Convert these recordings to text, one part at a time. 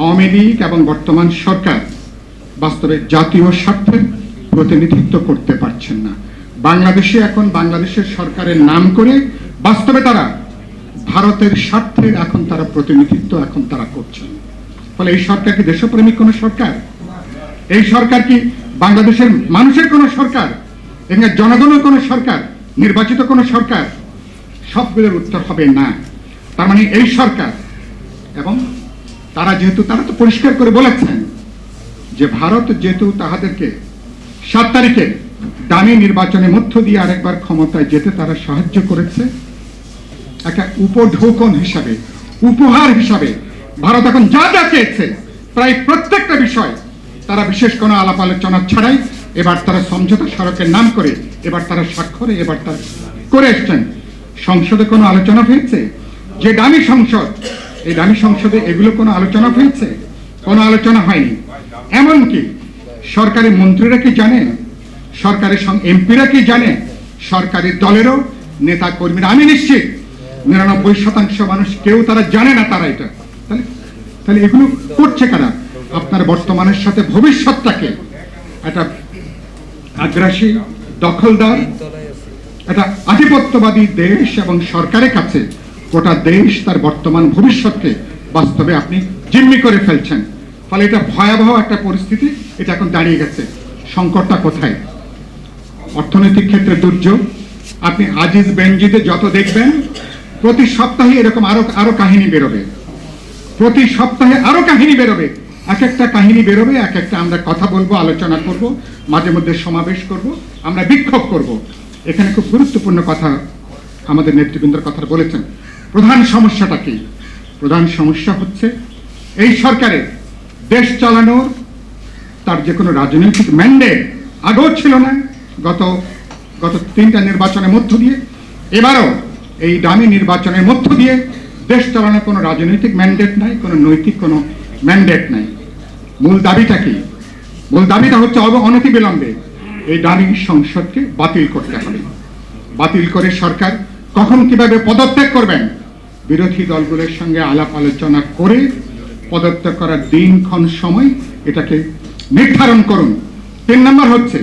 আওয়ামী লীগ এবং বর্তমান সরকার বাস্তবে জাতীয় স্বার্থের প্রতিনিধিত্ব করতে পারছেন না। বাংলাদেশে এখন বাংলাদেশের সরকারের নাম করে বাস্তবে তারা ভারতের স্বার্থের এখন তারা প্রতিনিধিত্ব এখন তারা করছেন। ফলে এই সরকার কি দেশপ্রেমিক কোনো সরকার? এই সরকার কি বাংলাদেশের মানুষের কোনো সরকার? এখানে জনগণের কোনো সরকার? নির্বাচিত কোনো সরকার? সবগুলোর উত্তর হবে না। তার মানে এই সরকার এবং তারা যেহেতু, তারা তো পরিষ্কার করে বলেছেন যে ভারত যেহেতু তাহাদেরকে সাত তারিখে দামি নির্বাচনের মধ্য দিয়ে আরেকবার ক্ষমতায় যেতে তারা সাহায্য করেছে, একটা উপঢৌকন হিসাবে, উপহার হিসাবে ভারত এখন যা যা চেয়েছে, প্রায় প্রত্যেকটা বিষয় তারা বিশেষ কোনো আলাপ আলোচনা ছাড়াই এবার তারা সমঝোতা স্মারকের নাম করে, এবার তারা স্বাক্ষরে, এবার তারা করে এসছেন। সংসদে কোনো আলোচনা হয়েছে? যে দামি সংসদ এই দামি সংসদে এগুলো কোনো আলোচনা হয়েছে? কোনো আলোচনা হয়নি। এমনকি সরকারি মন্ত্রীরা কি জানে? সরকারের এমপিরা কি জানে? সরকারি দলেরও নেতা কর্মীরা আমি নিশ্চিত, নিরানব্বই শতাংশ মানুষ কেউ তারা জানে না তারা এটা। তাহলে তাহলে এগুলো করছে কারা? আপনার বর্তমানের সাথে ভবিষ্যৎটাকে একটা আগ্রাসী দখলদার, একটা আধিপত্যবাদী দেশ এবং সরকারের কাছে গোটা দেশ তার বর্তমান ভবিষ্যৎকে বাস্তবে আপনি জিম্মি করে ফেলছেন। ফলে এটা ভয়াবহ একটা পরিস্থিতি, এটা এখন দাঁড়িয়ে গেছে। সংকটটা কোথায়? অর্থনৈতিক ক্ষেত্রে দুর্যোগ। আপনি আজিজ বেঞ্জিতে যত দেখবেন, প্রতি সপ্তাহে এরকম আরও আরও কাহিনী বেরোবে। প্রতি সপ্তাহে আরও কাহিনী বেরোবে। এক একটা কাহিনী বেরোবে, এক একটা আমরা কথা বলব, আলোচনা করব, মাঝে মধ্যে সমাবেশ করব, আমরা বিক্ষোভ করব। এখানে খুব গুরুত্বপূর্ণ কথা আমাদের নেতৃবৃন্দর কথা বলেছেন। প্রধান সমস্যাটা কি? প্রধান সমস্যা হচ্ছে, এই সরকারের দেশ চালানোর তার যে কোনো রাজনৈতিক ম্যান্ডেট আগেও ছিল না। গত গত তিনটা নির্বাচনের মধ্য দিয়ে, এবারও এই দামি নির্বাচনের মধ্য দিয়ে দেশ চালানোর কোনো রাজনৈতিক ম্যান্ডেট নাই, কোনো নৈতিক কোনো ম্যান্ডেট নাই। মূল দাবিটা কি? মূল দাবিটা হচ্ছে অব- অনতিবিলম্বে এই দামি সংসদকে বাতিল করতে হবে। বাতিল করে সরকার কখন কীভাবে পদত্যাগ করবেন বিরোধী দলগুলোর সঙ্গে আলাপ আলোচনা করে পদত্যাগ করার দিনক্ষণ সময় এটাকে নির্ধারণ করুন। তিন নম্বর হচ্ছে,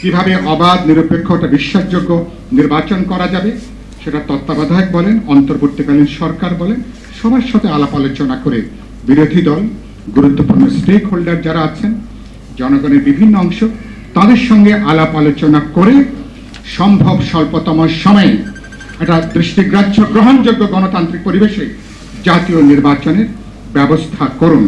কীভাবে অবাধ, নিরপেক্ষ একটা বিশ্বাসযোগ্য নির্বাচন করা যাবে সেটা তত্ত্বাবধায়ক বলেন, অন্তর্বর্তীকালীন সরকার বলেন, সবার সাথে আলাপ আলোচনা করে বিরোধী দল, গুরুত্বপূর্ণ স্টেক হোল্ডার যারা আছেন, জনগণের বিভিন্ন অংশ, তাদের সঙ্গে আলাপ আলোচনা করে সম্ভব স্বল্পতম সময়ে একটা দৃষ্টিগ্রাহ্য গ্রহণযোগ্য গণতান্ত্রিক পরিবেশে জাতীয় নির্বাচনের ব্যবস্থা করুন।